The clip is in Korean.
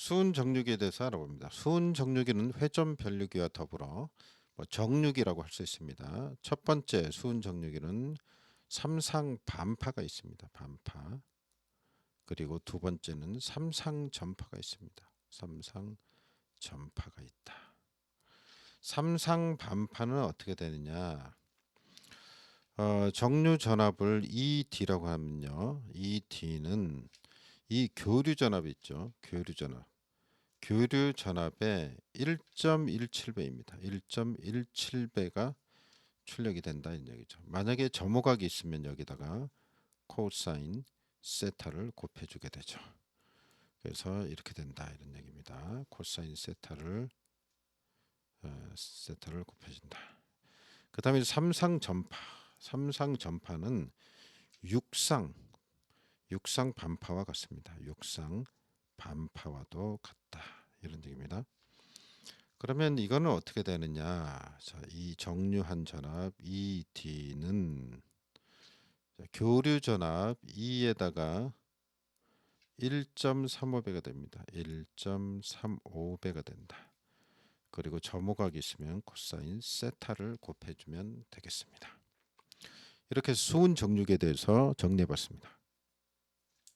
수은 정류기에 대해서 알아봅니다. 수은 정류기는 회전 변류기와 더불어 뭐 정류기라고 할 수 있습니다. 첫 번째 수은 정류기는 삼상 반파가 있습니다. 반파. 그리고 두 번째는 삼상 전파가 있습니다. 삼상 전파가 있다. 삼상 반파는 어떻게 되느냐? 어, 정류 전압을 ED라고 하면요. ED는 이 교류 전압 있죠. 교류 전압. 교류 전압의 1.17배입니다. 1.17배가 출력이 된다 이 얘기죠. 만약에 점호각이 있으면 여기다가 코사인 세타를 곱해주게 되죠. 그래서 이렇게 된다 이런 얘기입니다. 코사인 세타를 어, 세타를 곱해준다. 그 다음에 삼상 전파. 삼상 전파는 육상 육상 반파와 같습니다. 육상 반파와도 같다 이런 얘기입니다. 그러면 이거는 어떻게 되느냐? 자, 이 정류한 전압 ED는 자, 교류 전압 E에다가 1.35배가 됩니다. 1.35배가 된다. 그리고 점호각이 있으면 코사인 세타를 곱해주면 되겠습니다. 이렇게 수은 정육에 대해서 정리해봤습니다.